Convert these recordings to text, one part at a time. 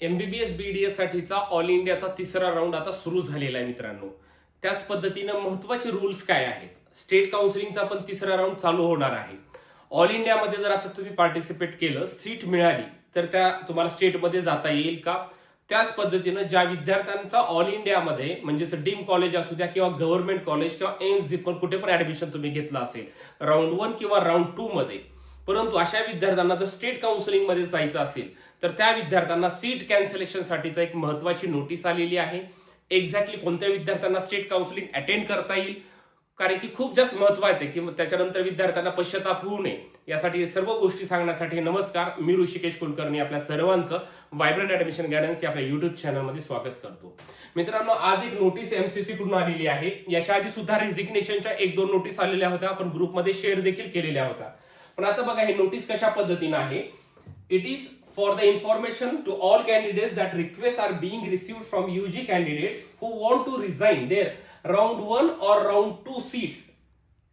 MBBS BDS साठीचा all इंडियाचा तिसरा राऊंड आता सुरू झालेला आहे मित्रांनो. त्याच पद्धतीनं महत्त्वाचे रूल्स काय आहेत? स्टेट काउन्सिलिंगचा पण तिसरा राऊंड चालू होणार आहे. ऑल इंडियामध्ये जर आता तुम्ही पार्टिसिपेट केलं सीट मिळाली तर त्या तुम्हाला स्टेटमध्ये जाता येईल का? त्याच पद्धतीनं ज्या विद्यार्थ्यांचा ऑल इंडियामध्ये म्हणजेच डीम कॉलेज असू द्या किंवा गव्हर्नमेंट कॉलेज किंवा एम्स पण कुठे पण ऍडमिशन तुम्ही घेतलं असेल राऊंड वन किंवा राऊंड टू मध्ये परंतु अशा विद्यार्थ्यांना जर स्टेट काउन्सिलिंगमध्ये जायचं असेल तर त्या विद्यार्थ्यांना सीट कॅन्सलेशन साठीचा एक महत्वाची नोटीस आलेली आहे. एक्झॅक्टली कोणत्या विद्यार्थ्यांना स्टेट काउन्सिलिंग अटेंड करता येईल? कारण की खूप जास्त महत्वाचं आहे की मग त्याच्यानंतर विद्यार्थ्यांना पश्चाताप होऊ नये. यासाठी सर्व गोष्टी सांगण्यासाठी नमस्कार. मी ऋषिकेश कुलकर्णी आपल्या सर्वांचं व्हायब्रंट ऍडमिशन गायडन्स या आपल्या युट्यूब चॅनलमध्ये स्वागत करतो. मित्रांनो आज एक नोटीस एमसीसी कडून आलेली आहे. याच्या आधी सुद्धा रेझिग्नेशनच्या एक दोन नोटीस आलेल्या होत्या. आपण ग्रुपमध्ये शेअर देखील केलेल्या होत्या. पण आता बघा हे नोटीस कशा पद्धतीने आहे it is for the information to all candidates that request are being receive from UG candidates who want to resign their round one or round two seats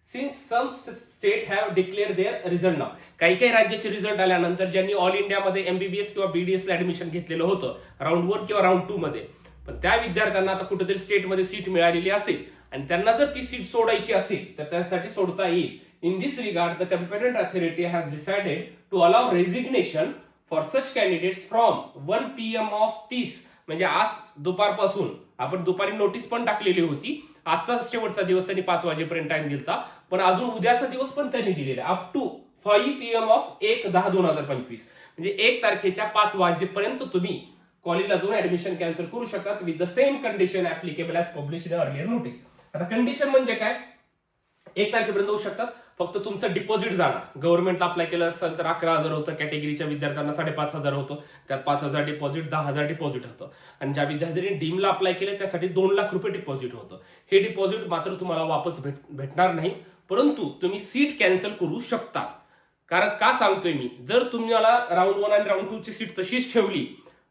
since some state have declare their result now काही काही राज्याचे result आल्यानंतर ज्यांनी all इंडियामध्ये MBBS किंवा बीडीएसला admission घेतलेलं होतं round one किंवा राऊंड टू मध्ये पण त्या विद्यार्थ्यांना आता कुठेतरी स्टेटमध्ये सीट मिळालेली असेल आणि त्यांना जर ती सीट सोडायची असेल तर त्यासाठी सोडता येईल in this regard the competent authority has decided to allow resignation for such candidates from one pm of of तीस म्हणजे आज दुपारपासून. आपण दुपारी नोटीस पण टाकलेली होती. आजचा शेवटचा दिवस त्यांनी पाच वाजेपर्यंत टाइम दिलता. पण अजून उद्याचा दिवस पण त्यांनी दिलेला up to five P M of एक दहा दोन हजार पंचवीस. म्हणजे एक तारखेच्या पाच वाजेपर्यंत तुम्ही कॉलेजला जाऊन ऍडमिशन कॅन्सल करू शकतात with the same condition applicable as publish in earlier notice आता कंडिशन म्हणजे काय? एक तारखेपर्यंत होऊ शकतात. फक्त तुमचं डिपॉझिट जाणार. गव्हर्नमेंटला अप्लाय केलं असेल तर अकरा हजार होतं कॅटेगरीच्या विद्यार्थ्यांना साडेपाच हजार होतं. त्यात पाच हजार डिपॉझिट दहा हजार डिपॉझिट होतं. आणि ज्या विद्यार्थ्यांनी डीमला अप्लाय केलं त्यासाठी दोन लाख रुपये डिपॉझिट होतं. हे डिपॉझिट मात्र तुम्हाला वापस भेट भेटणार नाही. परंतु तुम्ही सीट कॅन्सल करू शकता. कारण का सांगतोय मी? जर तुम्हाला राऊंड वन आणि राऊंड टूची सीट तशीच ठेवली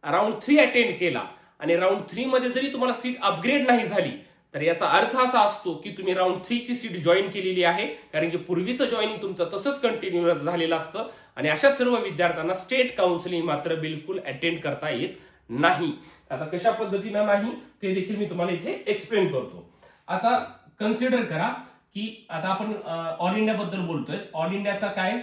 राऊंड थ्री अटेंड केला आणि राऊंड थ्री मध्ये जरी तुम्हाला सीट अपग्रेड नाही झाली तर याचा अर्थ असा असतो की तुम्ही राऊंड थ्रीची सीट जॉईन केलेली आहे. कारण की पूर्वीचं जॉईनिंग तुमचं तसंच कंटिन्यू झालेलं असतं. आणि अशा सर्व विद्यार्थ्यांना स्टेट काउन्सिलिंग मात्र बिलकुल अटेंड करता येत नाही. आता कशा पद्धतीनं नाही ते देखील मी तुम्हाला इथे एक्सप्लेन करतो. आता कन्सिडर करा की आता आपण ऑल इंडिया बद्दल बोलतोय. ऑल इंडियाचा काय?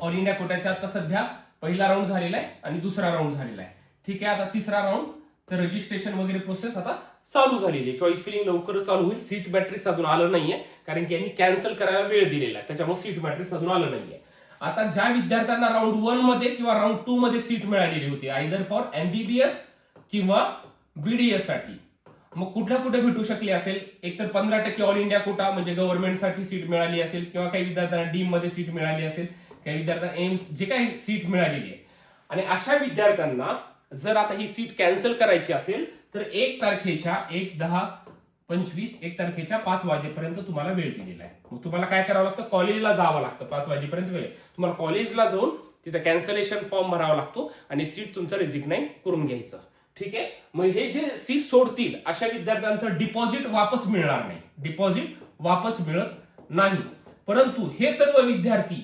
ऑल इंडिया कोट्याचा आता सध्या पहिला राऊंड झालेला आहे आणि दुसरा राऊंड झालेला आहे. ठीक आहे आता तिसरा राऊंड तर रजिस्ट्रेशन वगैरे प्रोसेस आता चालू झालेली आहे. चॉईस फिलिंग लवकरच चालू होईल. सीट मॅट्रिक्स अजून आलं नाहीये. कारण की यांनी कॅन्सल करायला वेळ दिलेला आहे. त्याच्यामुळे सीट मॅट्रिक्स अजून आलं नाहीये. आता ज्या विद्यार्थ्यांना राऊंड वनमध्ये किंवा राऊंड टू मध्ये सीट मिळालेली होती आयदर फॉर एमबीबीएस किंवा बीडीएससाठी मग कुठल्या कुठे भेटू शकली असेल? एक तर पंधरा टक्के ऑल इंडिया कोटा म्हणजे गव्हर्नमेंटसाठी सीट मिळाली असेल किंवा काही विद्यार्थ्यांना डीममध्ये सीट मिळाली असेल काही विद्यार्थ्यांना एम्स जे काही सीट मिळालेली आहे. आणि अशा विद्यार्थ्यांना जर आता ही सीट कॅन्सल करायची असेल तर एक तारखेच्या एक दहा पंचवीस एक तारखेच्या पाच वाजेपर्यंत तुम्हाला वेळ दिलेला आहे. मग तुम्हाला काय करावं लागतं? कॉलेजला जावं लागतं पाच वाजेपर्यंत वेळ. तुम्हाला कॉलेजला जाऊन तिथं कॅन्सलेशन फॉर्म भरावा लागतो आणि सीट तुमचं रिझिग्नाईन करून घ्यायचं. ठीक आहे? मग हे जे सीट सोडतील अशा विद्यार्थ्यांचं डिपॉझिट वापस मिळणार नाही. डिपॉझिट वापस मिळत नाही. परंतु हे सर्व विद्यार्थी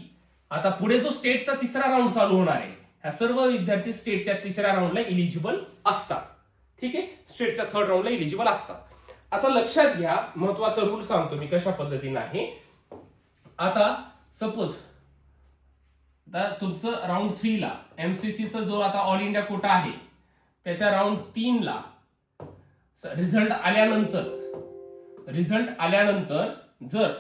आता पुढे जो स्टेटचा तिसरा राऊंड चालू होणार आहे ह्या सर्व विद्यार्थी स्टेटच्या तिसऱ्या राऊंडला इलिजिबल असतात. ठीक आहे? स्टेटच्या थर्ड राऊंडला इलिजिबल असतात. आता लक्षात घ्या महत्त्वाचा रूल सांगतो मी कशा पद्धतीने आहे. आता सपोज तुमचं राऊंड थ्रीला एमसीसीचा जो आता ऑल इंडिया कोटा आहे त्याच्या राऊंड तीनला रिझल्ट आल्यानंतर रिझल्ट आल्यानंतर जर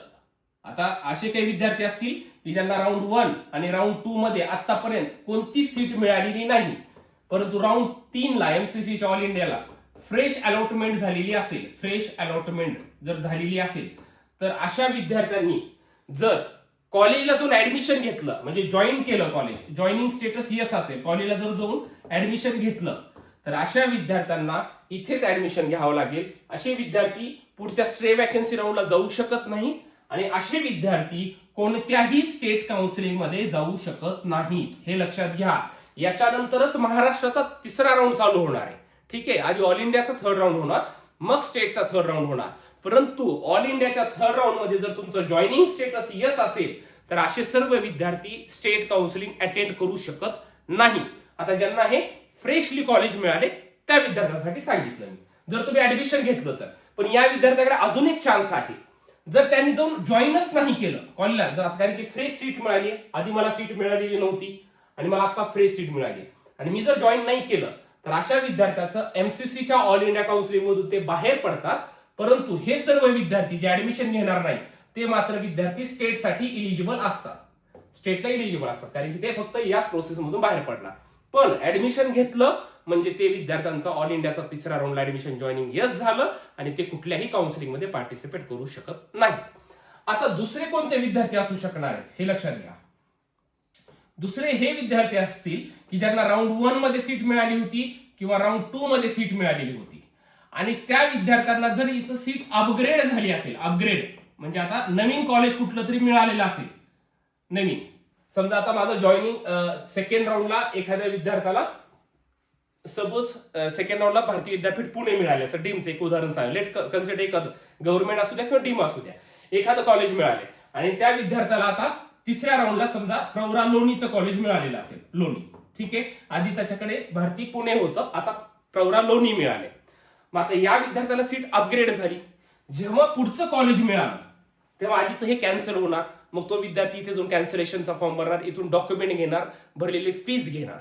आता असे काही विद्यार्थी असतील की ज्यांना राऊंड वन आणि राऊंड टू मध्ये आतापर्यंत कोणतीच सीट मिळालेली नाही परंतु राऊंड तीनला एमसीसीच्या ऑल इंडियाला फ्रेश अलॉटमेंट झालेली असेल फ्रेश अलॉटमेंट जर झालेली असेल तर अशा विद्यार्थ्यांनी जर कॉलेजला जाऊन ऍडमिशन घेतलं म्हणजे जॉईन केलं कॉलेज जॉईनिंग स्टेटस येस असेल कॉलेजला जर जाऊन ऍडमिशन घेतलं तर अशा विद्यार्थ्यांना इथेच ऍडमिशन घ्यावं लागेल. असे विद्यार्थी पुढच्या स्ट्रे वॅकन्सी राऊंडला जाऊ शकत नाही. आणि असे विद्यार्थी कोणत्याही स्टेट काउन्सिलिंगमध्ये जाऊ शकत नाहीत. हे लक्षात घ्या. याच्यानंतरच महाराष्ट्राचा तिसरा राऊंड चालू होणार आहे. ठीक आहे? आधी ऑल इंडियाचा थर्ड राऊंड होणार मग स्टेटचा थर्ड राऊंड होणार. परंतु ऑल इंडियाच्या थर्ड राऊंडमध्ये जर तुमचं जॉईनिंग स्टेटस यस असेल तर असे सर्व विद्यार्थी स्टेट काउन्सिलिंग अटेंड करू शकत नाही. आता ज्यांना हे फ्रेशली कॉलेज मिळाले त्या विद्यार्थ्यांसाठी सांगितलं मी. जर तुम्ही ऍडमिशन घेतलं तर. पण या विद्यार्थ्याकडे अजून एक चान्स आहे. जर त्यांनी जाऊन जॉईनच नाही केलं कॉलेजला जर आता कारण की फ्रेश सीट मिळाली आधी मला सीट मिळालेली नव्हती आणि मला आता फ्रेश सीट मिळाली आणि मी जर जॉईन नाही केलं तर अशा विद्यार्थ्याचं एमसीसीच्या ऑल इंडिया काउन्सिलिंग मधून ते बाहेर पडतात. परंतु हे सर्व विद्यार्थी जे ऍडमिशन घेणार नाही ते मात्र विद्यार्थी स्टेटसाठी इलिजिबल असतात. स्टेटला इलिजिबल असतात. कारण की ते फक्त याच प्रोसेसमधून बाहेर पडणार. पण ऍडमिशन घेतलं म्हणजे ते विद्यार्थ्यांचा ऑल इंडियाचा तिसरा राऊंडला ऍडमिशन जॉईनिंग यस झालं आणि ते कुठल्याही काउन्सिलिंगमध्ये पार्टिसिपेट करू शकत नाही आता दुसरे कोणते विद्यार्थी असू शकणार आहेत हे लक्षात घ्या. दुसरे हे विद्यार्थी असतील की ज्यांना राऊंड वनमध्ये सीट मिळाली होती किंवा राऊंड टू मध्ये सीट मिळालेली होती. आणि त्या विद्यार्थ्यांना जर इथं सीट अपग्रेड झाली असेल अपग्रेड म्हणजे आता नवीन कॉलेज कुठलं तरी मिळालेलं असेल. नवीन. समजा आता माझं जॉईनिंग सेकंड राऊंडला एखाद्या विद्यार्थ्याला सपोज सेकंड राऊंडला भारतीय विद्यापीठ पुणे मिळाले. असं डीमचं एक उदाहरण सांग लेट कन्सिडर एखादं गव्हर्नमेंट असू द्या किंवा डीम असू द्या. एखादं कॉलेज मिळाले. आणि त्या विद्यार्थ्याला आता तिसऱ्या राऊंडला समजा प्रवरा लोणीचं कॉलेज मिळालेलं असेल. लोणी. ठीक आहे? आधी त्याच्याकडे भारती पुणे होतं. आता प्रवरा लोणी मिळाले. मग आता या विद्यार्थ्याला सीट अपग्रेड झाली. जेव्हा पुढचं कॉलेज मिळालं तेव्हा आधीच हे कॅन्सल होणार. मग तो विद्यार्थी इथे जाऊन कॅन्सलेशनचा फॉर्म भरणार इथून डॉक्युमेंट घेणार भरलेली फीस घेणार.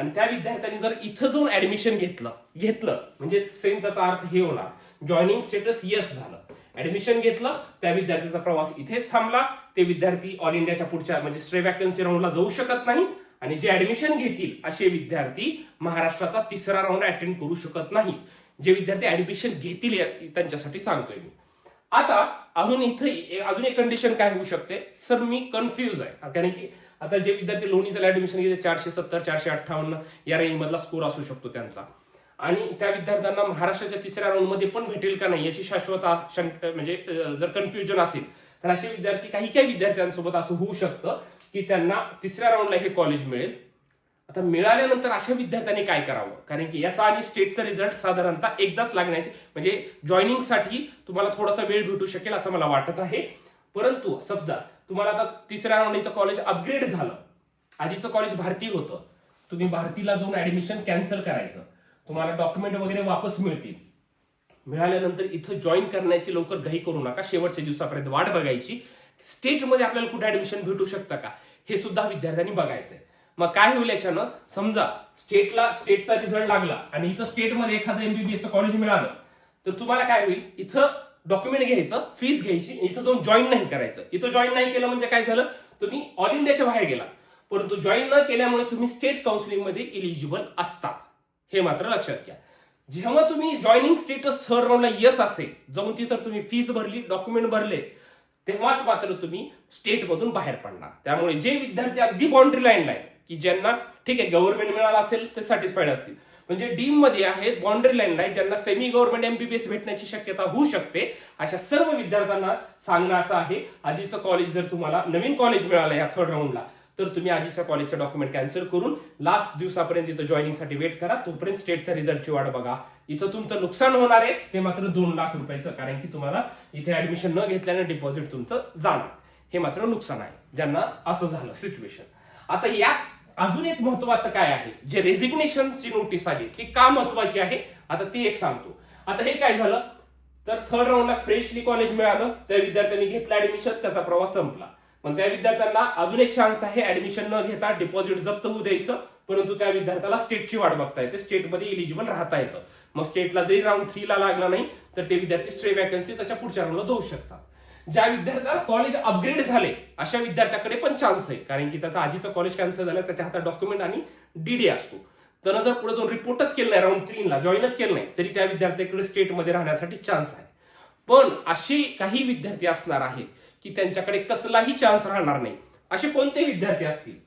आणि त्या विद्यार्थ्यांनी जर इथं जाऊन ऍडमिशन घेतलं घेतलं म्हणजे सेम त्याचा अर्थ हे होणार. जॉईनिंग स्टेटस येस झालं. ऍडमिशन घेतलं त्या विद्यार्थ्याचा प्रवास इथेच थांबला. ते विद्यार्थी ऑल इंडियाच्या पुढच्या म्हणजे स्ट्रे वॅकन्सी राऊंडला जाऊ शकत नाही. आणि जे ऍडमिशन घेतील असे विद्यार्थी महाराष्ट्राचा तिसरा राऊंड अटेंड करू शकत नाही. जे विद्यार्थी ऍडमिशन घेतील त्यांच्यासाठी सांगतोय मी. आता अजून इथे अजून एक कंडिशन काय होऊ शकते? सर मी कन्फ्युज आहे. कारण की आता जे विद्यार्थी लोणीचं ऍडमिशन घेते चारशे सत्तर चारशे अठ्ठावन्न या रेंज मधला स्कोर असू शकतो त्यांचा. आणि त्या विद्यार्थ्यांना महाराष्ट्राच्या तिसऱ्या राऊंडमध्ये पण भेटेल का नाही याची शाश्वत म्हणजे जर कन्फ्युजन असेल तर असे विद्यार्थी काही काही विद्यार्थ्यांसोबत असं होऊ शकतं की त्यांना तिसऱ्या राऊंडला हे कॉलेज मिळेल. आता मिळाल्यानंतर अशा विद्यार्थ्यांनी काय करावं? कारण की याचा आणि स्टेटचा रिझल्ट साधारणतः एकदाच लागण्याचे म्हणजे जॉईनिंगसाठी तुम्हाला थोडासा वेळ भेटू शकेल असं मला वाटत आहे. परंतु समजा तुम्हाला आता तिसऱ्या राऊंड कॉलेज अपग्रेड झालं. आधीचं कॉलेज भारती होतं. तुम्ही भारतीला जाऊन ऍडमिशन कॅन्सल करायचं. तुम्हाला डॉक्युमेंट वगैरे वापस मिळतील. मिळाल्यानंतर इथं जॉईन करण्याची लवकर घाई करू नका. शेवटच्या दिवसापर्यंत वाट बघायची. स्टेटमध्ये आपल्याला कुठे ऍडमिशन भेटू शकतं का? हे सुद्धा विद्यार्थ्यांनी बघायचंय. मग काय होईल याच्यानं? समजा स्टेटला स्टेटचा रिझल्ट लागला आणि इथं स्टेटमध्ये एखादं एमबीबीएस कॉलेज मिळालं. तर तुम्हाला काय होईल? इथं डॉक्युमेंट घ्यायचं फीस घ्यायची इथं जाऊन जॉईन नाही करायचं. इथं जॉईन नाही केलं म्हणजे काय झालं? तुम्ही ऑल इंडियाच्या बाहेर गेला परंतु जॉईन न केल्यामुळे तुम्ही स्टेट काउन्सिलिंगमध्ये इलिजिबल असतात. हे मात्र लक्षात घ्या. जेव्हा तुम्ही जॉईनिंग स्टेटस थर्ड राऊंडला यस असेल जाऊन तिथं तुम्ही फीस भरली डॉक्युमेंट भरले तेव्हाच मात्र तुम्ही स्टेटमधून बाहेर पडणार. त्यामुळे जे विद्यार्थी अगदी बाउंड्री लाईनला आहेत की ज्यांना ठीक आहे गव्हर्नमेंट मिळालं असेल ते सॅटिस्फाईड असतील. म्हणजे डीममध्ये आहेत बाउंड्री लाईनला ज्यांना सेमी गव्हर्नमेंट एमबीबीएस भेटण्याची शक्यता होऊ शकते. अशा सर्व विद्यार्थ्यांना सांगणं असं आहे. आधीचं कॉलेज जर तुम्हाला नवीन कॉलेज मिळालं या थर्ड राऊंडला तर तुम्ही आधीच्या कॉलेजचं डॉक्युमेंट कॅन्सल करून लास्ट दिवसापर्यंत इथं जॉईनिंगसाठी वेट करा. तोपर्यंत स्टेटचा रिझल्टची वाट बघा. इथं तुमचं नुकसान होणार आहे ते मात्र दोन लाख रुपयाचं कारण की तुम्हाला इथे ऍडमिशन न घेतल्याने डिपॉझिट तुमचं जाणार. हे मात्र नुकसान आहे ज्यांना असं झालं सिच्युएशन आता यात अजून एक महत्वाचं काय आहे? जे रेझिग्नेशनची नोटीस आली ती का महत्वाची आहे? आता ती एक सांगतो. आता हे काय झालं? तर थर्ड राऊंडला फ्रेशली कॉलेज मिळालं त्या विद्यार्थ्यांनी घेतलं ऍडमिशन त्याचा प्रवास संपला. मग त्या विद्यार्थ्यांना अजून एक चान्स आहे ऍडमिशन न घेता डिपॉझिट जप्त होऊ द्यायचं. परंतु त्या विद्यार्थ्याला स्टेटची वाट बघता येते. स्टेटमध्ये इलिजिबल राहता येतं. मग स्टेटला जरी राऊंड थ्रीला लागला नाही तर ते विद्यार्थी स्ट्रे वॅकन्सी त्याच्या पुढच्या राऊंडला जाऊ शकतात. ज्या विद्यार्थ्याला कॉलेज अपग्रेड झाले अशा विद्यार्थ्याकडे पण चान्स आहे. कारण की त्याचं आधीचं कॉलेज कॅन्सल झालं त्याच्या हातात डॉक्युमेंट आणि डीडी असतो. त्यानं जर पुढे जाऊन रिपोर्टच केलं नाही राऊंड थ्रीला जॉईनच केलं नाही तरी त्या विद्यार्थ्याकडे स्टेटमध्ये राहण्यासाठी चान्स आहे. पण असे काही विद्यार्थी असणार आहेत की त्यांच्याकडे कसलाही चान्स राहणार नाही. असे कोणते विद्यार्थी असतील?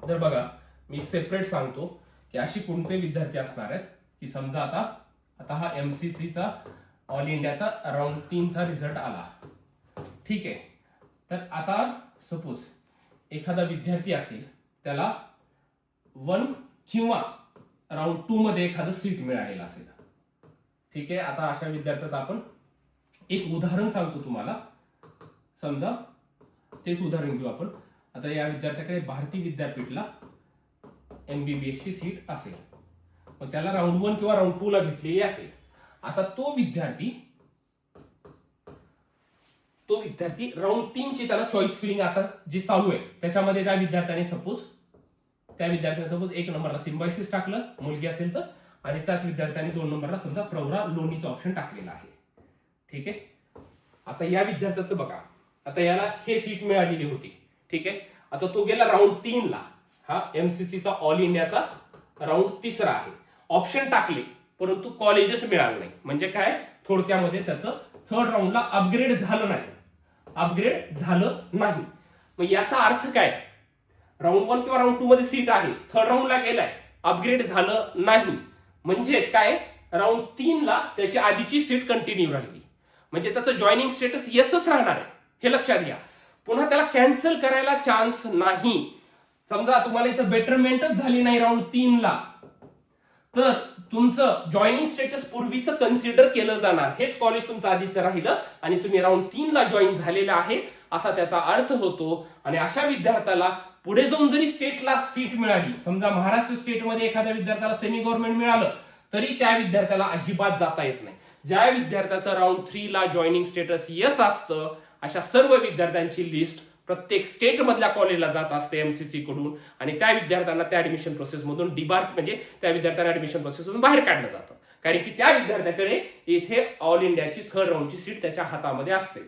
तर बघा मी सेपरेट सांगतो की अशी कोणते विद्यार्थी असणार आहेत की समजा आता आता हा एम सी सीचा ऑल इंडियाचा राऊंड तीनचा रिझल्ट आला. ठीक आहे. तर आता सपोज एखादा विद्यार्थी असेल त्याला वन किंवा राऊंड टू मध्ये एखादं सीट मिळालेलं असेल. ठीक आहे आता अशा विद्यार्थ्याचं आपण एक उदाहरण सांगतो तुम्हाला. समजा तेच उदाहरण घेऊ आपण. आता या विद्यार्थ्याकडे भारती विद्यापीठला एमबीबीएस ची सीट असेल. मग त्याला राऊंड वन किंवा राऊंड टू ला भेटलेली असेल. आता तो विद्यार्थी तो विद्यार्थी राऊंड तीनची त्याला चॉईस फिलिंग आता जी चालू आहे. त्याच्यामध्ये त्या विद्यार्थ्याने सपोज त्या विद्यार्थ्याने सपोज एक नंबरला सिम्बायसिस टाकलं मुलगी असेल तर आणि त्याच विद्यार्थ्याने दोन नंबरला समजा प्रवरा लोणीचं ऑप्शन टाकलेलं आहे. ठीक आहे? आता या विद्यार्थ्याचं बघा. आता याला हे सीट मिळालेली होती. ठीक आहे? आता तो गेला राऊंड तीनला. हा एमसीसीचा ऑल इंडियाचा राऊंड तिसरा आहे. ऑप्शन टाकले परंतु कॉलेजेस मिळालं नाही. म्हणजे काय? थोडक्यामध्ये त्याचं थर्ड राऊंडला अपग्रेड झालं नाही. अपग्रेड झालं नाही. मग याचा अर्थ काय? राऊंड वन किंवा राऊंड टू मध्ये सीट आहे. थर्ड राऊंडला गेलाय. अपग्रेड झालं नाही. म्हणजेच काय? राऊंड तीनला त्याची आधीची सीट कंटिन्यू राहिली. म्हणजे त्याचं जॉईनिंग स्टेटस येसच राहणार आहे. हे लक्षात घ्या. पुन्हा त्याला कॅन्सल करायला चान्स नाही. समजा तुम्हाला इथं बेटरमेंटच झाली नाही राऊंड तीनला तर तुमचं जॉईनिंग स्टेटस पूर्वीचं कन्सिडर केलं जाणार. हेच कॉलेज तुमचं आधीचं राहिलं आणि तुम्ही राऊंड तीनला जॉईन झालेला आहे असा त्याचा अर्थ होतो. आणि अशा विद्यार्थ्याला पुढे जाऊन जरी स्टेटला सीट मिळाली समजा महाराष्ट्र स्टेटमध्ये एखाद्या विद्यार्थ्याला सेमी गव्हर्नमेंट मिळालं तरी त्या विद्यार्थ्याला अजिबात जाता येत नाही. ज्या विद्यार्थ्याचं राऊंड थ्रीला जॉईनिंग स्टेटस यस असतं अशा सर्व विद्यार्थ्यांची लिस्ट प्रत्येक स्टेट मधल्या कॉलेजला जात असते एमसीसी कडून. आणि त्या विद्यार्थ्यांना त्या ऍडमिशन प्रोसेसमधून डिबार्क म्हणजे त्या विद्यार्थ्यांना ऍडमिशन प्रोसेसमधून बाहेर काढलं जातं. कारण की त्या विद्यार्थ्याकडे इथे ऑल इंडियाची थर्ड राऊंडची सीट त्याच्या हातामध्ये असते.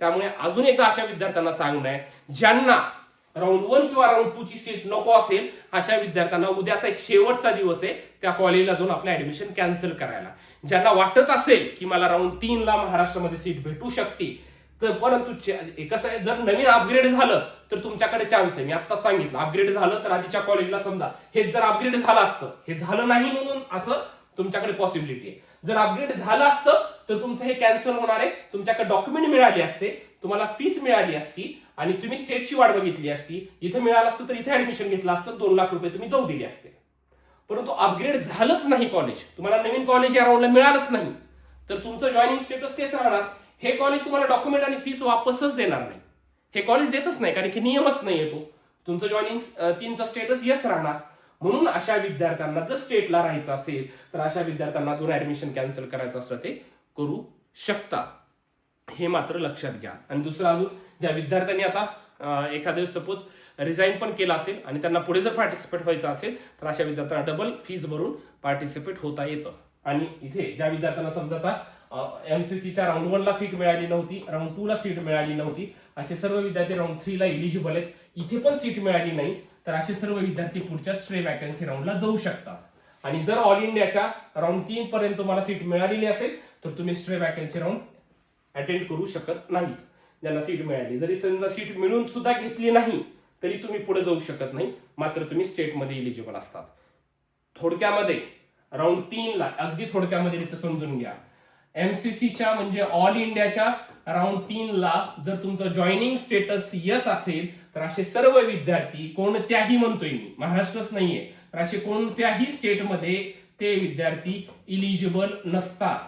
त्यामुळे अजून एकदा अशा विद्यार्थ्यांना सांगणं आहे ज्यांना राऊंड वन किंवा राऊंड टू ची सीट नको असेल अशा विद्यार्थ्यांना उद्याचा एक शेवटचा दिवस आहे त्या कॉलेजला जाऊन आपलं ऍडमिशन कॅन्सल करायला. ज्यांना वाटत असेल की मला राऊंड तीनला महाराष्ट्रामध्ये सीट भेटू शकते तर परंतु कसं आहे? जर नवीन अपग्रेड झालं तर तुमच्याकडे चान्स आहे. मी आता सांगितलं अपग्रेड झालं तर आधीच्या कॉलेजला समजा हे जर अपग्रेड झालं असतं हे झालं नाही म्हणून असं तुमच्याकडे पॉसिबिलिटी आहे. जर अपग्रेड झालं असतं तर तुमचं हे कॅन्सल होणार आहे. तुमच्याकडे डॉक्युमेंट मिळाली असते तुम्हाला फीस मिळाली असती आणि तुम्ही स्टेटची वाट बघितली असती. इथं मिळालं असतं तर इथे ऍडमिशन घेतलं असतं दोन लाख रुपये तुम्ही जाऊ दिले असते. परंतु अपग्रेड झालंच नाही कॉलेज तुम्हाला नवीन कॉलेज या राऊंडला मिळालंच नाही. तर तुमचं जॉईनिंग स्टेटस तेच राहणार. हे कॉलेज तुम्हाला डॉक्युमेंट आणि फीस वापसच देणार नाही. हे कॉलेज देतच नाही कारण की नियमच नाही येतो तुमचं जॉईनिंग तीनचा स्टेटस येस राहणार. म्हणून अशा विद्यार्थ्यांना जर स्टेटला राहायचं असेल तर अशा विद्यार्थ्यांना जर ऍडमिशन कॅन्सल करायचं असलं ते करू शकता. हे मात्र लक्षात घ्या. आणि दुसरं अजून ज्या विद्यार्थ्यांनी आता एखाद्या सपोज रिझाईन पण केला असेल आणि त्यांना पुढे जर पार्टिसिपेट व्हायचं असेल तर अशा विद्यार्थ्यांना डबल फीज भरून पार्टिसिपेट होता येतं. आणि इथे ज्या विद्यार्थ्यांना समजा आता एमसीसीच्या राऊंड वनला सीट मिळाली नव्हती राऊंड टूला सीट मिळाली नव्हती. असे सर्व विद्यार्थी राऊंड थ्रीला इलिजिबल आहेत. इथे पण सीट मिळाली नाही तर असे सर्व विद्यार्थी पुढच्या स्ट्रे वॅकन्सी राऊंडला जाऊ शकतात. आणि जर ऑल इंडियाच्या राऊंड तीन पर्यंत तुम्हाला सीट मिळालेली असेल तर तुम्ही स्ट्रे वॅकन्सी राऊंड अटेंड करू शकत नाहीत. ज्यांना सीट मिळाली. जरी समजा सीट मिळून सुद्धा घेतली नाही तरी तुम्ही पुढे जाऊ शकत नाही. मात्र तुम्ही स्टेटमध्ये इलिजिबल असतात. थोडक्यामध्ये राऊंड तीनला अगदी थोडक्यामध्ये इथं समजून घ्या. एमसीसीच्या म्हणजे ऑल इंडियाच्या राऊंड तीनला जर तुमचं जॉईनिंग स्टेटस यस असेल तर असे सर्व विद्यार्थी कोणत्याही म्हणतोय मी महाराष्ट्रच नाहीये तर असे कोणत्याही स्टेटमध्ये ते विद्यार्थी इलिजिबल नसतात.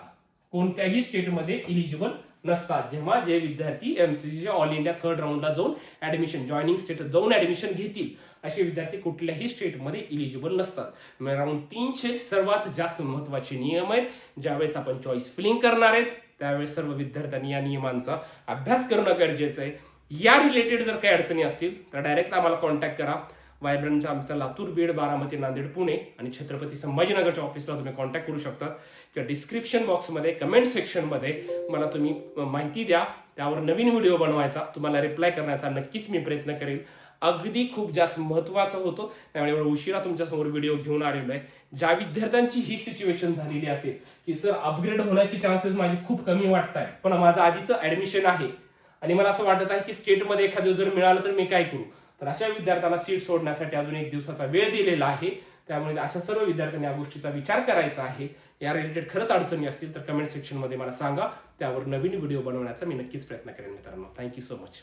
कोणत्याही स्टेटमध्ये इलिजिबल नसतात. जेव्हा जे विद्यार्थी एमसीसीच्या ऑल इंडिया थर्ड राऊंडला जाऊन ऍडमिशन जॉईनिंग स्टेटस जाऊन ऍडमिशन घेतील असे विद्यार्थी कुठल्याही स्टेटमध्ये इलिजिबल नसतात. राऊंड तीनचे सर्वात जास्त महत्त्वाचे नियम आहेत ज्यावेळेस आपण चॉईस फिलिंग करणार आहेत त्यावेळेस सर्व विद्यार्थ्यांनी या नियमांचा अभ्यास करणं गरजेचं आहे. या रिलेटेड जर काही अडचणी असतील तर डायरेक्ट आम्हाला कॉन्टॅक्ट करा. वायब्रंटचा आमचा लातूर बीड बारामती नांदेड पुणे आणि छत्रपती संभाजीनगरच्या ऑफिसला तुम्ही कॉन्टॅक्ट करू शकता. किंवा डिस्क्रिप्शन बॉक्समध्ये कमेंट सेक्शनमध्ये मला तुम्ही माहिती द्या. त्यावर नवीन व्हिडिओ बनवायचा. तुम्हाला रिप्लाय करण्याचा नक्कीच मी प्रयत्न करेल. अगदी खूप जास्त महत्वाचं होतं. त्यामुळे एवढं उशिरा तुमच्यासमोर व्हिडिओ घेऊन आलेलो आहे. ज्या विद्यार्थ्यांची ही सिच्युएशन झालेली असेल की सर अपग्रेड होण्याची चान्सेस माझे खूप कमी वाटत आहे पण माझं आधीचं ऍडमिशन आहे. आणि मला असं वाटत आहे की स्टेटमध्ये एखादं जर मिळालं तर मी काय करू? तर अशा विद्यार्थ्यांना सीट सोडण्यासाठी अजून एक दिवसाचा वेळ दिलेला आहे. त्यामुळे अशा सर्व विद्यार्थ्यांनी या गोष्टीचा विचार करायचा आहे. या रिलेटेड खरंच अडचणी असतील तर कमेंट सेक्शनमध्ये मला सांगा. त्यावर नवीन व्हिडिओ बनवण्याचा मी नक्कीच प्रयत्न करेन मित्रांनो. Thank you so much